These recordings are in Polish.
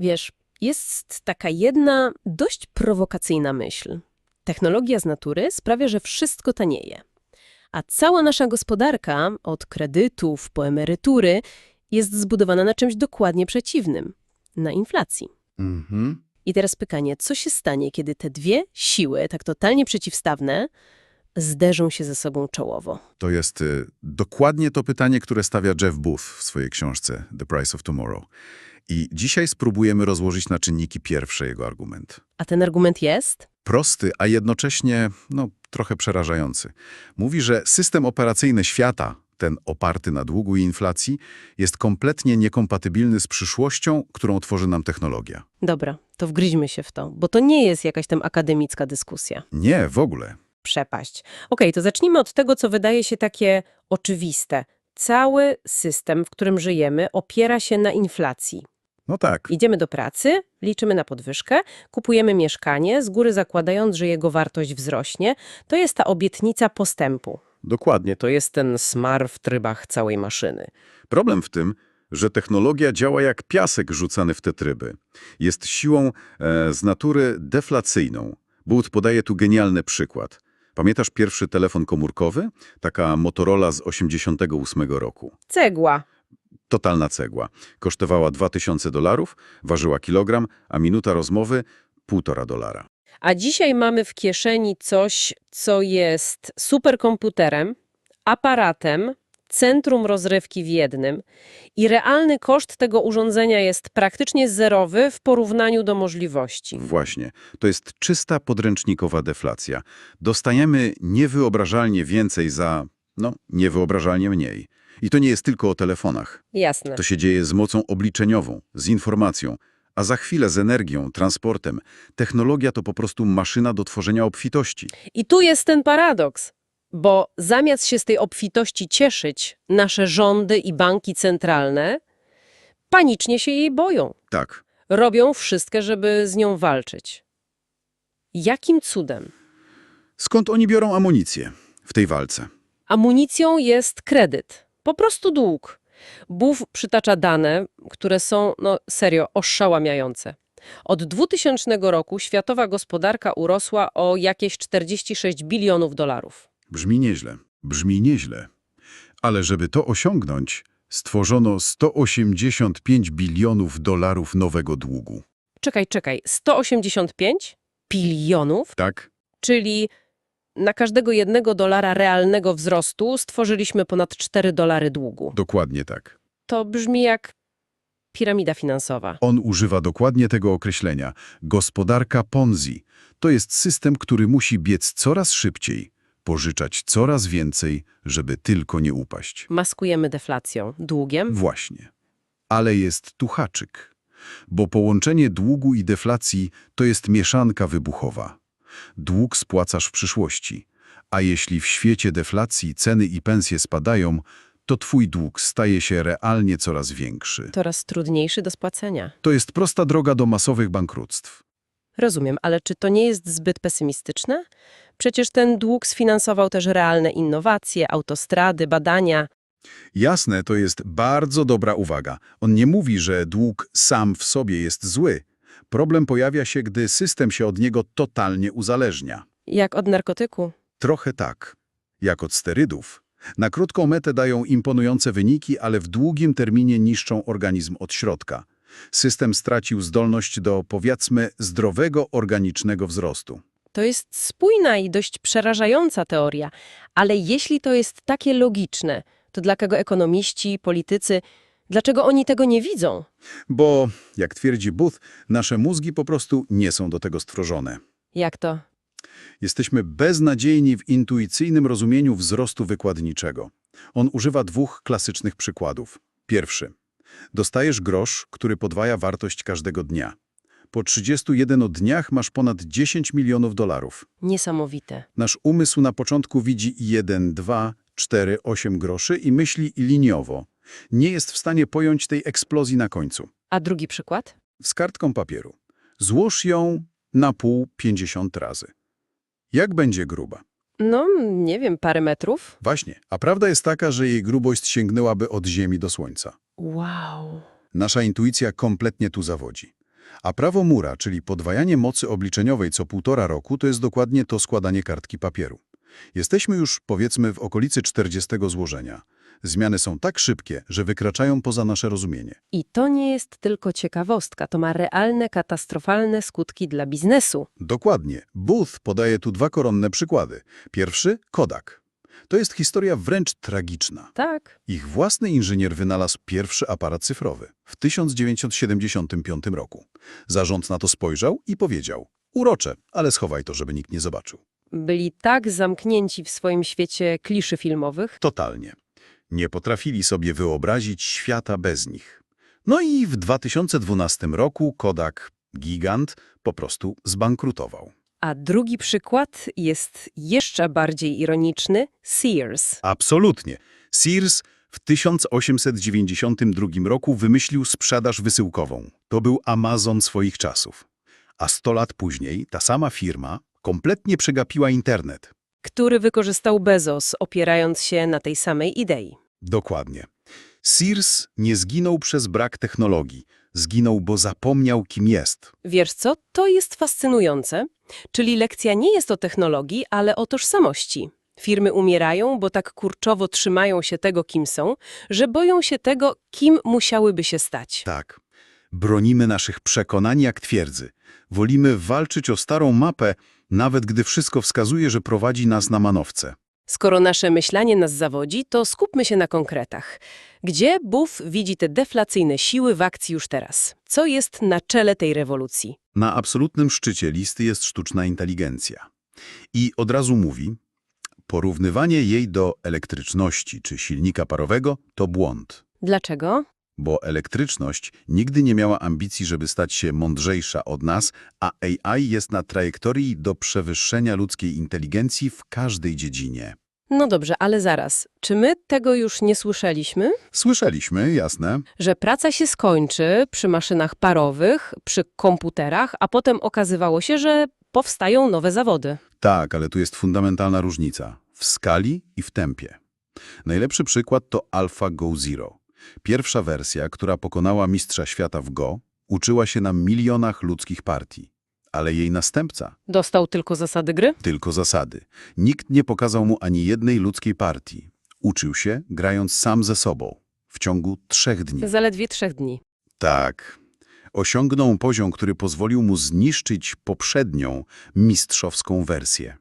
Wiesz, jest taka jedna dość prowokacyjna myśl. Technologia z natury sprawia, że wszystko tanieje. A cała nasza gospodarka, od kredytów po emerytury, jest zbudowana na czymś dokładnie przeciwnym na inflacji. Mhm. I teraz pytanie, co się stanie, kiedy te dwie siły, tak totalnie przeciwstawne, zderzą się ze sobą czołowo? To jest y, dokładnie to pytanie, które stawia Jeff Booth w swojej książce The Price of Tomorrow. I dzisiaj spróbujemy rozłożyć na czynniki pierwsze jego argument. A ten argument jest? Prosty, a jednocześnie no, trochę przerażający. Mówi, że system operacyjny świata, ten oparty na długu i inflacji, jest kompletnie niekompatybilny z przyszłością, którą tworzy nam technologia. Dobra, to wgryźmy się w to, bo to nie jest jakaś tam akademicka dyskusja. Nie, w ogóle. Przepaść. Okej, to zacznijmy od tego, co wydaje się takie oczywiste. Cały system, w którym żyjemy, opiera się na inflacji. No tak. Idziemy do pracy, liczymy na podwyżkę, kupujemy mieszkanie, z góry zakładając, że jego wartość wzrośnie. To jest ta obietnica postępu. Dokładnie, to jest ten smar w trybach całej maszyny. Problem w tym, że technologia działa jak piasek rzucany w te tryby. Jest siłą e, z natury deflacyjną. Booth podaje tu genialny przykład. Pamiętasz pierwszy telefon komórkowy? Taka Motorola z 88 roku. Cegła. Totalna cegła. Kosztowała 2000 dolarów, ważyła kilogram, a minuta rozmowy półtora dolara. A dzisiaj mamy w kieszeni coś, co jest superkomputerem, aparatem, centrum rozrywki w jednym i realny koszt tego urządzenia jest praktycznie zerowy w porównaniu do możliwości. Właśnie. To jest czysta podręcznikowa deflacja. Dostajemy niewyobrażalnie więcej za, no, niewyobrażalnie mniej. I to nie jest tylko o telefonach. Jasne. To się dzieje z mocą obliczeniową, z informacją, a za chwilę z energią, transportem. Technologia to po prostu maszyna do tworzenia obfitości. I tu jest ten paradoks, bo zamiast się z tej obfitości cieszyć, nasze rządy i banki centralne panicznie się jej boją. Tak. Robią wszystko, żeby z nią walczyć. Jakim cudem? Skąd oni biorą amunicję w tej walce? Amunicją jest kredyt. Po prostu dług. Buf przytacza dane, które są, no serio, oszałamiające. Od 2000 roku światowa gospodarka urosła o jakieś 46 bilionów dolarów. Brzmi nieźle. Brzmi nieźle. Ale żeby to osiągnąć, stworzono 185 bilionów dolarów nowego długu. Czekaj, czekaj, 185 bilionów? Tak? Czyli na każdego jednego dolara realnego wzrostu stworzyliśmy ponad 4 dolary długu. Dokładnie tak. To brzmi jak piramida finansowa. On używa dokładnie tego określenia. Gospodarka Ponzi to jest system, który musi biec coraz szybciej, pożyczać coraz więcej, żeby tylko nie upaść. Maskujemy deflacją, długiem. Właśnie. Ale jest tu haczyk. Bo połączenie długu i deflacji to jest mieszanka wybuchowa. Dług spłacasz w przyszłości, a jeśli w świecie deflacji ceny i pensje spadają, to twój dług staje się realnie coraz większy. Coraz trudniejszy do spłacenia. To jest prosta droga do masowych bankructw. Rozumiem, ale czy to nie jest zbyt pesymistyczne? Przecież ten dług sfinansował też realne innowacje, autostrady, badania. Jasne, to jest bardzo dobra uwaga. On nie mówi, że dług sam w sobie jest zły. Problem pojawia się, gdy system się od niego totalnie uzależnia. Jak od narkotyku. Trochę tak, jak od sterydów. Na krótką metę dają imponujące wyniki, ale w długim terminie niszczą organizm od środka. System stracił zdolność do, powiedzmy, zdrowego, organicznego wzrostu. To jest spójna i dość przerażająca teoria, ale jeśli to jest takie logiczne, to dlaczego ekonomiści, politycy, dlaczego oni tego nie widzą? Bo, jak twierdzi Booth, nasze mózgi po prostu nie są do tego stworzone. Jak to? Jesteśmy beznadziejni w intuicyjnym rozumieniu wzrostu wykładniczego. On używa dwóch klasycznych przykładów. Pierwszy. Dostajesz grosz, który podwaja wartość każdego dnia. Po 31 dniach masz ponad 10 milionów dolarów. Niesamowite. Nasz umysł na początku widzi 1, 2, 4, 8 groszy i myśli liniowo. Nie jest w stanie pojąć tej eksplozji na końcu. A drugi przykład? Z kartką papieru. Złóż ją na pół 50 razy. Jak będzie gruba? No, nie wiem, parę metrów? Właśnie, a prawda jest taka, że jej grubość sięgnęłaby od Ziemi do Słońca. Wow. Nasza intuicja kompletnie tu zawodzi. A prawo Mura, czyli podwajanie mocy obliczeniowej co półtora roku, to jest dokładnie to składanie kartki papieru. Jesteśmy już, powiedzmy, w okolicy 40 złożenia. Zmiany są tak szybkie, że wykraczają poza nasze rozumienie. I to nie jest tylko ciekawostka, to ma realne, katastrofalne skutki dla biznesu. Dokładnie. Booth podaje tu dwa koronne przykłady. Pierwszy – Kodak. To jest historia wręcz tragiczna. Tak. Ich własny inżynier wynalazł pierwszy aparat cyfrowy w 1975 roku. Zarząd na to spojrzał i powiedział – urocze, ale schowaj to, żeby nikt nie zobaczył. Byli tak zamknięci w swoim świecie kliszy filmowych. Totalnie. Nie potrafili sobie wyobrazić świata bez nich. No i w 2012 roku Kodak, gigant, po prostu zbankrutował. A drugi przykład jest jeszcze bardziej ironiczny – Sears. Absolutnie. Sears w 1892 roku wymyślił sprzedaż wysyłkową. To był Amazon swoich czasów. A 100 lat później ta sama firma kompletnie przegapiła internet. który wykorzystał Bezos, opierając się na tej samej idei. Dokładnie. Sears nie zginął przez brak technologii. Zginął, bo zapomniał, kim jest. Wiesz co? To jest fascynujące. Czyli lekcja nie jest o technologii, ale o tożsamości. Firmy umierają, bo tak kurczowo trzymają się tego, kim są, że boją się tego, kim musiałyby się stać. Tak. Bronimy naszych przekonań jak twierdzy. Wolimy walczyć o starą mapę, nawet gdy wszystko wskazuje, że prowadzi nas na manowce. Skoro nasze myślenie nas zawodzi, to skupmy się na konkretach. Gdzie Buff widzi te deflacyjne siły w akcji już teraz? Co jest na czele tej rewolucji? Na absolutnym szczycie listy jest sztuczna inteligencja. I od razu mówi, porównywanie jej do elektryczności czy silnika parowego to błąd, Dlaczego? Bo elektryczność nigdy nie miała ambicji, żeby stać się mądrzejsza od nas, a AI jest na trajektorii do przewyższenia ludzkiej inteligencji w każdej dziedzinie. No dobrze, ale zaraz. Czy my tego już nie słyszeliśmy? Słyszeliśmy, jasne. Że praca się skończy przy maszynach parowych, przy komputerach, a potem okazywało się, że powstają nowe zawody. Tak, ale tu jest fundamentalna różnica. W skali i w tempie. Najlepszy przykład to AlphaGo Zero. Pierwsza wersja, która pokonała mistrza świata w Go, uczyła się na milionach ludzkich partii. Ale jej następca Dostał tylko zasady gry? tylko zasady. Nikt nie pokazał mu ani jednej ludzkiej partii. Uczył się, grając sam ze sobą. W ciągu trzech dni. Zaledwie trzech dni. Tak. Osiągnął poziom, który pozwolił mu zniszczyć poprzednią, mistrzowską wersję.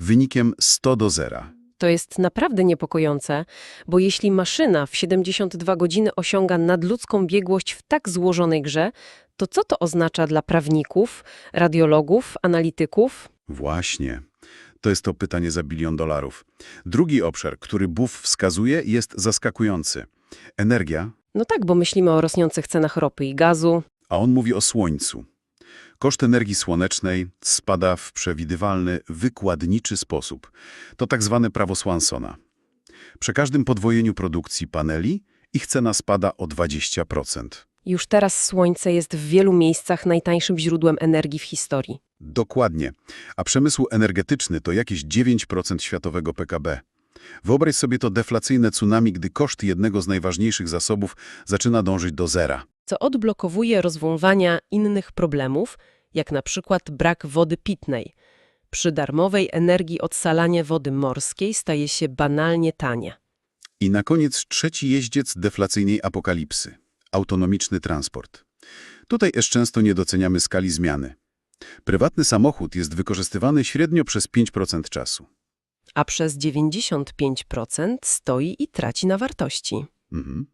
Wynikiem 100 do 0. To jest naprawdę niepokojące, bo jeśli maszyna w 72 godziny osiąga nadludzką biegłość w tak złożonej grze, to co to oznacza dla prawników, radiologów, analityków? Właśnie. To jest to pytanie za bilion dolarów. Drugi obszar, który Buff wskazuje, jest zaskakujący. Energia, No tak, bo myślimy o rosnących cenach ropy i gazu. a on mówi o słońcu. Koszt energii słonecznej spada w przewidywalny, wykładniczy sposób. To tak zwane prawo Swansona. Przy każdym podwojeniu produkcji paneli ich cena spada o 20%. Już teraz słońce jest w wielu miejscach najtańszym źródłem energii w historii. Dokładnie. A przemysł energetyczny to jakieś 9% światowego PKB. Wyobraź sobie to deflacyjne tsunami, gdy koszt jednego z najważniejszych zasobów zaczyna dążyć do zera. Co odblokowuje rozwiązywania innych problemów, jak na przykład brak wody pitnej. Przy darmowej energii odsalanie wody morskiej staje się banalnie tania. I na koniec trzeci jeździec deflacyjnej apokalipsy – autonomiczny transport. Tutaj też często nie doceniamy skali zmiany. Prywatny samochód jest wykorzystywany średnio przez 5% czasu. A przez 95% stoi i traci na wartości. Mhm.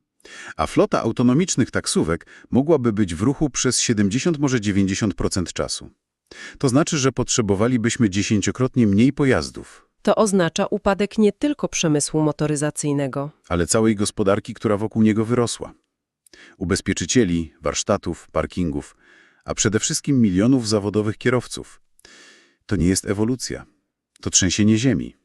A flota autonomicznych taksówek mogłaby być w ruchu przez 70, może 90% czasu. To znaczy, że potrzebowalibyśmy dziesięciokrotnie mniej pojazdów, To oznacza upadek nie tylko przemysłu motoryzacyjnego. ale całej gospodarki, która wokół niego wyrosła. Ubezpieczycieli, warsztatów, parkingów, a przede wszystkim milionów zawodowych kierowców. To nie jest ewolucja. To trzęsienie ziemi.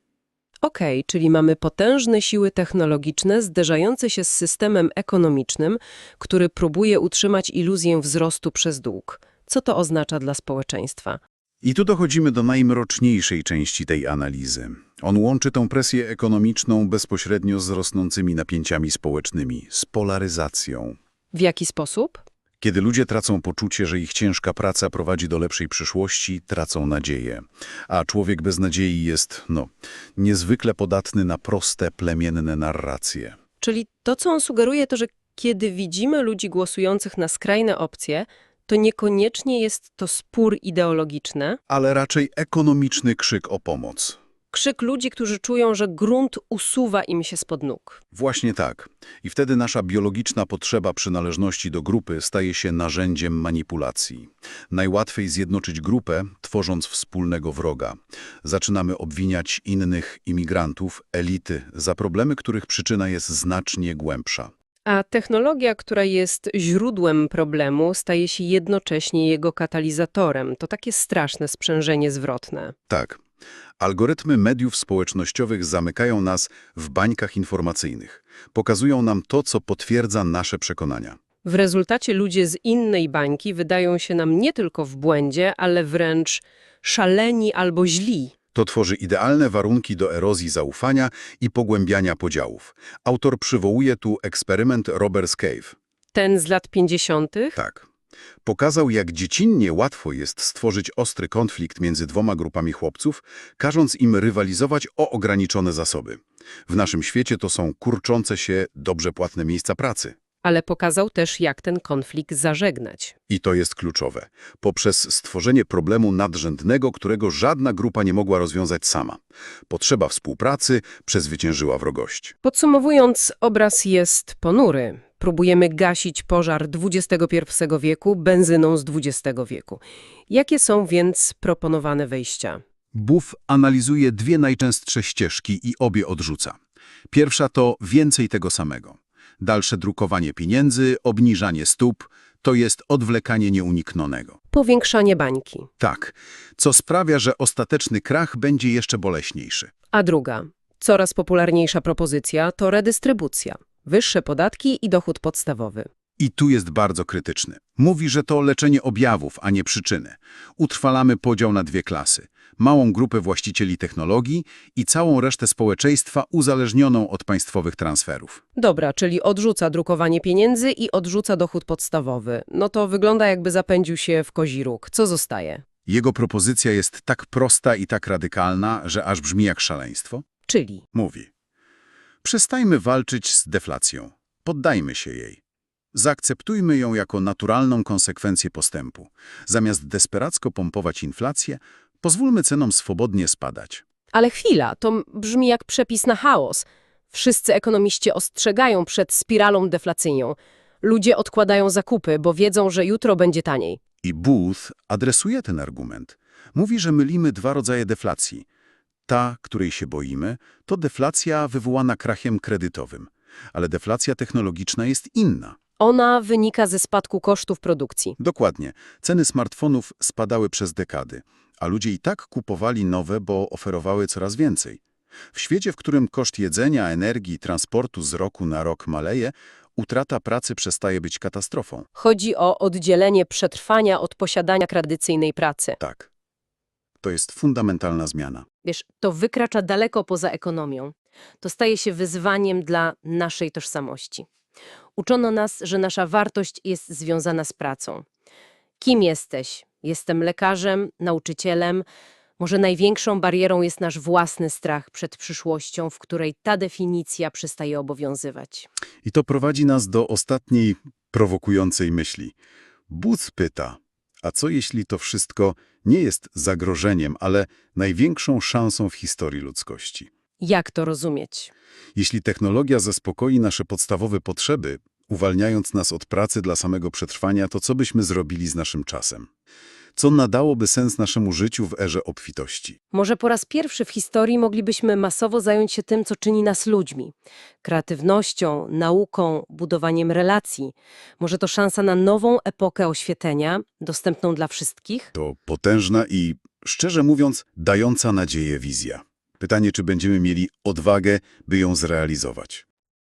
Okej, czyli mamy potężne siły technologiczne zderzające się z systemem ekonomicznym, który próbuje utrzymać iluzję wzrostu przez dług. Co to oznacza dla społeczeństwa? I tu dochodzimy do najmroczniejszej części tej analizy. On łączy tą presję ekonomiczną bezpośrednio z rosnącymi napięciami społecznymi, z polaryzacją. W jaki sposób? Kiedy ludzie tracą poczucie, że ich ciężka praca prowadzi do lepszej przyszłości, tracą nadzieję. A człowiek bez nadziei jest, no, niezwykle podatny na proste, plemienne narracje. Czyli to, co on sugeruje, to, że kiedy widzimy ludzi głosujących na skrajne opcje, to niekoniecznie jest to spór ideologiczny, Ale raczej ekonomiczny krzyk o pomoc. Krzyk ludzi, którzy czują, że grunt usuwa im się spod nóg. Właśnie tak. I wtedy nasza biologiczna potrzeba przynależności do grupy staje się narzędziem manipulacji. Najłatwiej zjednoczyć grupę, tworząc wspólnego wroga. Zaczynamy obwiniać innych imigrantów, elity, za problemy, których przyczyna jest znacznie głębsza. A technologia, która jest źródłem problemu, staje się jednocześnie jego katalizatorem. To takie straszne sprzężenie zwrotne. Tak. Algorytmy mediów społecznościowych zamykają nas w bańkach informacyjnych. Pokazują nam to, co potwierdza nasze przekonania. W rezultacie ludzie z innej bańki wydają się nam nie tylko w błędzie, ale wręcz szaleni albo źli. To tworzy idealne warunki do erozji zaufania i pogłębiania podziałów. Autor przywołuje tu eksperyment Robert's Cave. Ten z lat 50. Tak. Pokazał, jak dziecinnie łatwo jest stworzyć ostry konflikt między dwoma grupami chłopców, każąc im rywalizować o ograniczone zasoby. W naszym świecie to są kurczące się, dobrze płatne miejsca pracy. ale pokazał też, jak ten konflikt zażegnać. I to jest kluczowe. Poprzez stworzenie problemu nadrzędnego, którego żadna grupa nie mogła rozwiązać sama. Potrzeba współpracy przezwyciężyła wrogość. Podsumowując, obraz jest ponury. Próbujemy gasić pożar XXI wieku benzyną z XX wieku. Jakie są więc proponowane wejścia? Buff analizuje dwie najczęstsze ścieżki i obie odrzuca. Pierwsza to więcej tego samego. Dalsze drukowanie pieniędzy, obniżanie stóp, to jest odwlekanie nieuniknionego. Powiększanie bańki. Tak, co sprawia, że ostateczny krach będzie jeszcze boleśniejszy. A druga, coraz popularniejsza propozycja to redystrybucja. Wyższe podatki i dochód podstawowy. I tu jest bardzo krytyczny. Mówi, że to leczenie objawów, a nie przyczyny. Utrwalamy podział na dwie klasy. Małą grupę właścicieli technologii i całą resztę społeczeństwa uzależnioną od państwowych transferów. Dobra, czyli odrzuca drukowanie pieniędzy i odrzuca dochód podstawowy. No to wygląda jakby zapędził się w kozi róg. Co zostaje? Jego propozycja jest tak prosta i tak radykalna, że aż brzmi jak szaleństwo. Czyli Mówi: Przestajmy walczyć z deflacją. Poddajmy się jej. Zaakceptujmy ją jako naturalną konsekwencję postępu. Zamiast desperacko pompować inflację, pozwólmy cenom swobodnie spadać. Ale chwila, to brzmi jak przepis na chaos. Wszyscy ekonomiści ostrzegają przed spiralą deflacyjną. Ludzie odkładają zakupy, bo wiedzą, że jutro będzie taniej. I Booth adresuje ten argument. Mówi, że mylimy dwa rodzaje deflacji. Ta, której się boimy, to deflacja wywołana krachem kredytowym. Ale deflacja technologiczna jest inna. Ona wynika ze spadku kosztów produkcji. Dokładnie. Ceny smartfonów spadały przez dekady, a ludzie i tak kupowali nowe, bo oferowały coraz więcej. W świecie, w którym koszt jedzenia, energii, transportu z roku na rok maleje, utrata pracy przestaje być katastrofą. Chodzi o oddzielenie przetrwania od posiadania tradycyjnej pracy. Tak. To jest fundamentalna zmiana. Wiesz, to wykracza daleko poza ekonomią. To staje się wyzwaniem dla naszej tożsamości. Uczono nas, że nasza wartość jest związana z pracą. Kim jesteś? Jestem lekarzem, nauczycielem. Może największą barierą jest nasz własny strach przed przyszłością, w której ta definicja przestaje obowiązywać. I to prowadzi nas do ostatniej prowokującej myśli. Booth pyta, a co jeśli to wszystko nie jest zagrożeniem, ale największą szansą w historii ludzkości? Jak to rozumieć? Jeśli technologia zaspokoi nasze podstawowe potrzeby, uwalniając nas od pracy dla samego przetrwania, to co byśmy zrobili z naszym czasem? Co nadałoby sens naszemu życiu w erze obfitości? Może po raz pierwszy w historii moglibyśmy masowo zająć się tym, co czyni nas ludźmi. Kreatywnością, nauką, budowaniem relacji. Może to szansa na nową epokę oświetlenia, dostępną dla wszystkich? To potężna i, szczerze mówiąc, dająca nadzieję wizja. Pytanie, czy będziemy mieli odwagę, by ją zrealizować.